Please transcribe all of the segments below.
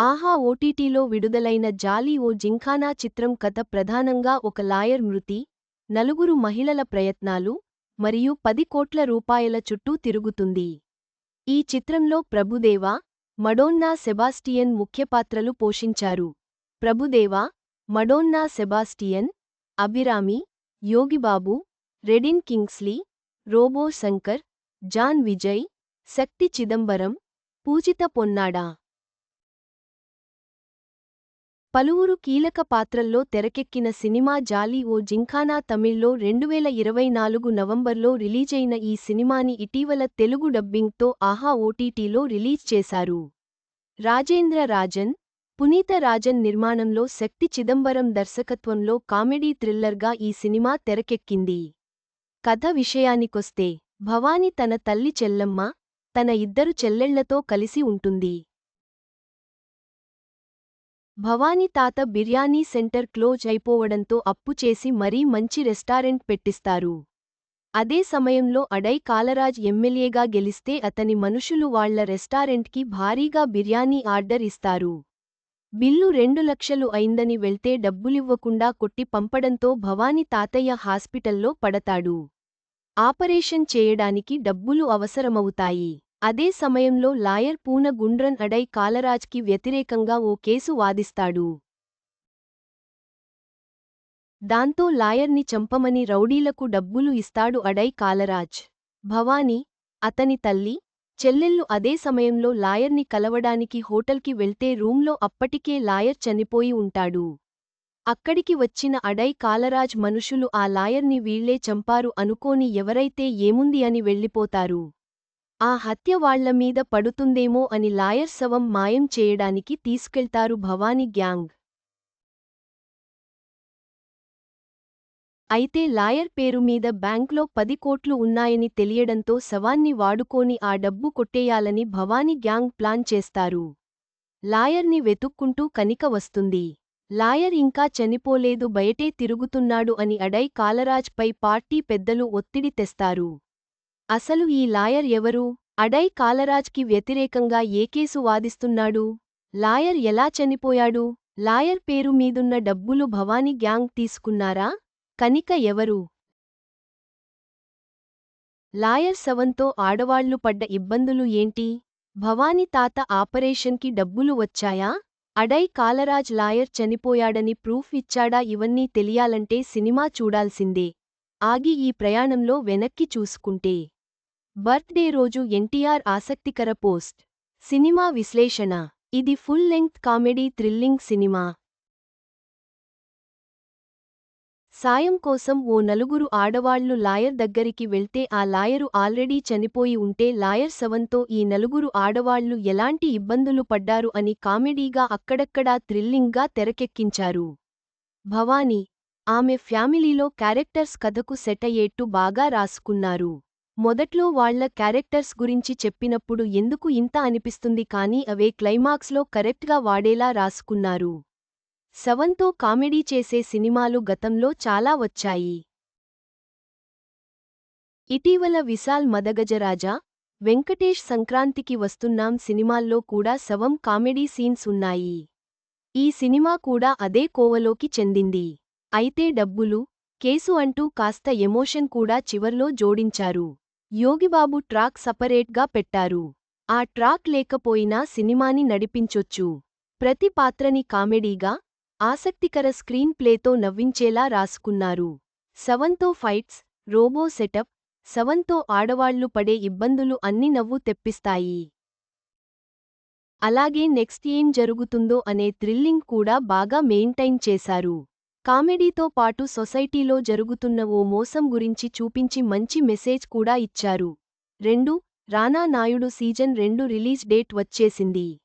ఆహా ఓటీటీలో విడుదలైన జాలీ ఓ జింఖానా చిత్రం కథ ప్రధానంగా ఒక లాయర్ మృతి నలుగురు మహిళల ప్రయత్నాలు మరియు పది కోట్ల రూపాయల చుట్టూ తిరుగుతుంది. ఈ చిత్రంలో ప్రభుదేవా మడోన్నా సెబాస్టియన్ ముఖ్యపాత్రలు పోషించారు. ప్రభుదేవా మడోన్నా సెబాస్టియన్ అభిరామి యోగిబాబు రెడిన్ కింగ్స్లీ రోబో శంకర్ జాన్ విజయ్ శక్తి చిదంబరం పూజిత పొన్నాడా. పలువురు కీలక పాత్రల్లో తెరకెక్కిన సినిమా జాలీ ఓ జింఖానా తమిళ్ళో రెండువేల ఇరవై నాలుగు నవంబర్లో రిలీజైన ఈ సినిమాని ఇటీవల తెలుగు డబ్బింగ్తో ఆహా ఓటీటీలో రిలీజ్ చేశారు. రాజేంద్ర రాజన్ పునీత రాజన్ నిర్మాణంలో శక్తి చిదంబరం దర్శకత్వంలో కామెడీ థ్రిల్లర్గా ఈ సినిమా తెరకెక్కింది. కథ విషయానికొస్తే భవాని తన తల్లి చెల్లమ్మ తన ఇద్దరు చెల్లెళ్ళతో కలిసి ఉంటుంది. భవానీ తాత బిర్యానీ సెంటర్ క్లోజ్ అయిపోవడంతో అప్పు చేసి మరీ మంచి రెస్టారెంట్ పెట్టిస్తారు. అదే సమయంలో అడై కాలరాజ్ ఎమ్మెల్యేగా గెలిస్తే అతని మనుషులు వాళ్ళ రెస్టారెంట్కి భారీగా బిర్యానీ ఆర్డర్ ఇస్తారు. బిల్లు రెండు లక్షలు అయిందని వెళ్తే డబ్బులివ్వకుండా కొట్టి పంపడంతో భవాని తాతయ్య హాస్పిటల్లో పడతాడు. ఆపరేషన్ చేయడానికి డబ్బులు అవసరమవుతాయి. అదే సమయంలో లాయర్ పూన గుండ్రన్ అడై కాలరాజ్కి వ్యతిరేకంగా ఓ కేసు వాదిస్తాడు. దాంతో లాయర్ని చంపమని రౌడీలకు డబ్బులు ఇస్తాడు అడై కాలరాజ్. భవానీ అతని తల్లి చెల్లెళ్ళు అదే సమయంలో లాయర్ని కలవడానికి హోటల్కి వెళ్తే రూంలో అప్పటికే లాయర్ చనిపోయి ఉంటాడు. అక్కడికి వచ్చిన అడై కాలరాజ్ మనుషులు ఆ లాయర్ని వీళ్ళే చంపారు అనుకోని ఎవరైతే ఏముంది అని వెళ్ళిపోతారు. ఆ హత్య వాళ్ళ మీద పడుతుందేమో అని లాయర్ శవం మాయం చేయడానికి తీసుకెళ్తారు భవానీ గ్యాంగ్. అయితే లాయర్ పేరు మీద బ్యాంక్లో పది కోట్లు ఉన్నాయని తెలియడంతో శవాన్ని వాడుకోని ఆ డబ్బు కొట్టేయాలని భవానీ గ్యాంగ్ ప్లాన్ చేస్తారు. లాయర్ని వెతుక్కుంటూ కనిక వస్తుంది. లాయర్ ఇంకా చనిపోలేదు బయటే తిరుగుతున్నాడు అని అడై కాలరాజ్ పై పార్టీ పెద్దలు ఒత్తిడి తెస్తారు. అసలు ఈ లాయర్ ఎవరు? అడై కాలరాజ్కి వ్యతిరేకంగా ఏ కేసు వాదిస్తున్నాడు? లాయర్ ఎలా చనిపోయాడు? లాయర్ పేరు మీదున్న డబ్బులు భవానీ గ్యాంగ్ తీసుకున్నారా? కనిక ఎవరు? లాయర్ శవంతో ఆడవాళ్ళు పడ్డ ఇబ్బందులు ఏంటి? భవానీ తాత ఆపరేషన్కి డబ్బులు వచ్చాయా? అడై కాలరాజ్ లాయర్ చనిపోయాడని ప్రూఫ్ ఇచ్చాడా? ఇవన్నీ తెలియాలంటే సినిమా చూడాల్సిందే. ఆగి ఈ ప్రయాణంలో వెనక్కి చూసుకుంటే. బర్త్డే రోజు ఎన్టీఆర్ ఆసక్తికర పోస్ట్. సినిమా విశ్లేషణ. ఇది full length comedy thrilling cinema. సాయం కోసం ఓ నలుగురు ఆడవాళ్ళు లాయర్ దగ్గరికి వెళ్తే ఆ లాయరు ఆల్రెడీ చనిపోయి ఉంటే లాయర్ శవంతో ఈ నలుగురు ఆడవాళ్ళు ఎలాంటి ఇబ్బందులు పడ్డారు అని కామెడీగా అక్కడక్కడా థ్రిల్లింగ్గా తెరకెక్కించారు. భవానీ. ఆమె ఫ్యామిలీలో క్యారెక్టర్స్ కథకు సెటయ్యేట్టు బాగా రాసుకున్నారు. మొదట్లో వాళ్ళ క్యారెక్టర్స్ గురించి చెప్పినప్పుడు ఎందుకు ఇంత అనిపిస్తుంది కానీ అవే క్లైమాక్స్లో కరెక్ట్గా వాడేలా రాసుకున్నారు. శవంతో కామెడీ చేసే సినిమాలు గతంలో చాలా వచ్చాయి. ఇటీవల విశాల్ మదగజరాజా వెంకటేష్ సంక్రాంతికి వస్తున్నాం సినిమాల్లో కూడా శవం కామెడీ సీన్స్ ఉన్నాయి. ఈ సినిమా కూడా అదే కోవలోకి చెందింది. అయితే డబ్బులు కేసు అంటూ కాస్త ఎమోషన్ కూడా చివర్లో జోడించారు. యోగిబాబు ట్రాక్ సపరేట్గా పెట్టారు. ఆ ట్రాక్ లేకపోయినా సినిమాని నడిపించొచ్చు. ప్రతి పాత్రని కామెడీగా ఆసక్తికర స్క్రీన్ ప్లేతో నవ్వించేలా రాసుకున్నారు. సవంతో ఫైట్స్ రోబో సెటప్ సవంతో ఆడవాళ్ళు పడే ఇబ్బందులు అన్ని నవ్వు తెప్పిస్తాయి. అలాగే నెక్స్ట్ ఏం జరుగుతుందో అనే థ్రిల్లింగ్ కూడా బాగా మెయింటైన్ చేశారు. కామెడీతో పాటు సొసైటీలో జరుగుతున్న ఓ మోసం గురించి చూపించి మంచి మెసేజ్ కూడా ఇచ్చారు. రెండు రానా నాయుడు సీజన్ రెండు రిలీజ్ డేట్ వచ్చేసింది.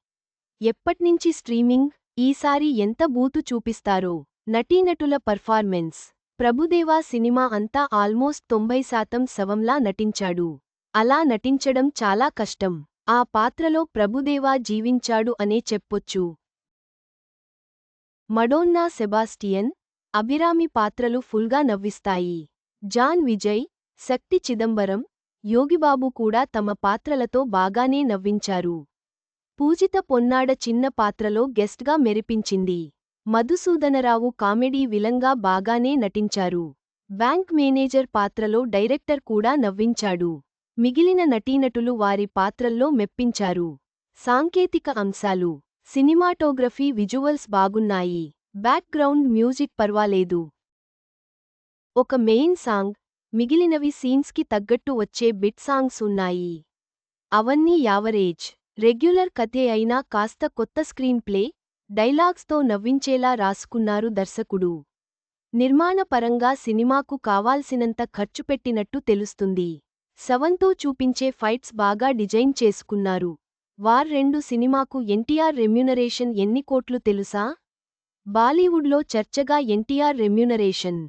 ఎప్పట్నించి స్ట్రీమింగ్? ఈసారి ఎంత బూతు చూపిస్తారో. నటీనటుల పర్ఫార్మెన్స్. ప్రభుదేవా సినిమా అంతా ఆల్మోస్ట్ తొంభై శాతం శవంలా నటించాడు. అలా నటించడం చాలా కష్టం. ఆ పాత్రలో ప్రభుదేవా జీవించాడు అనే చెప్పొచ్చు. మడోన్నా సెబాస్టియన్ అభిరామి పాత్రలు ఫుల్గా నవ్విస్తాయి. జాన్ విజయ్ శక్తి చిదంబరం యోగిబాబు కూడా తమ పాత్రలతో బాగానే నవ్వించారు. పూజిత పొన్నాడ చిన్న పాత్రలో గెస్ట్గా మెరిపించింది. మధుసూదనరావు కామెడీ విలంగా బాగానే నటించారు. బ్యాంక్ మేనేజర్ పాత్రలో డైరెక్టర్ కూడా నవ్వించాడు. మిగిలిన నటీనటులు వారి పాత్రల్లో మెప్పించారు. సాంకేతిక అంశాలు సినిమాటోగ్రఫీ విజువల్స్ బాగున్నాయి. బ్యాక్గ్రౌండ్ మ్యూజిక్ పర్వాలేదు. ఒక మెయిన్ సాంగ్ మిగిలినవి సీన్స్కి తగ్గట్టు వచ్చే బిట్ సాంగ్స్ ఉన్నాయి. అవన్నీ యావరేజ్ రెగ్యులర్ కథే అయినా కాస్త కొత్త స్క్రీన్ ప్లే డైలాగ్స్తో నవ్వించేలా రాసుకున్నారు దర్శకుడు. నిర్మాణపరంగా సినిమాకు కావాల్సినంత ఖర్చు పెట్టినట్టు తెలుస్తుంది. సవంతో చూపించే ఫైట్స్ బాగా డిజైన్ చేసుకున్నారు. వార్ రెండు సినిమాకు ఎన్టీఆర్ రెమ్యునరేషన్ ఎన్ని కోట్లు తెలుసా? బాలీవుడ్లో చర్చగా ఎన్టీఆర్ రెమ్యునరేషన్.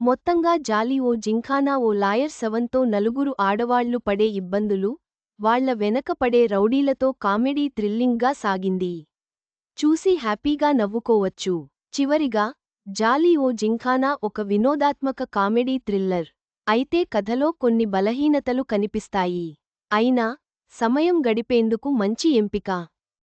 మొత్తంగా జాలి ఓ జింఖానా ఓ లాయర్ సెవెన్తో నలుగురు ఆడవాళ్ళు పడే ఇబ్బందులు వాళ్ళ వెనక పడే రౌడీలతో కామెడీ థ్రిల్లింగ్గా సాగింది. చూసి హ్యాపీగా నవ్వుకోవచ్చు. చివరిగా జాలి ఓ జింఖానా ఒక వినోదాత్మక కామెడీ థ్రిల్లర్. అయితే కథలో కొన్ని బలహీనతలు కనిపిస్తాయి. అయినా సమయం గడిపేందుకు మంచి ఎంపిక.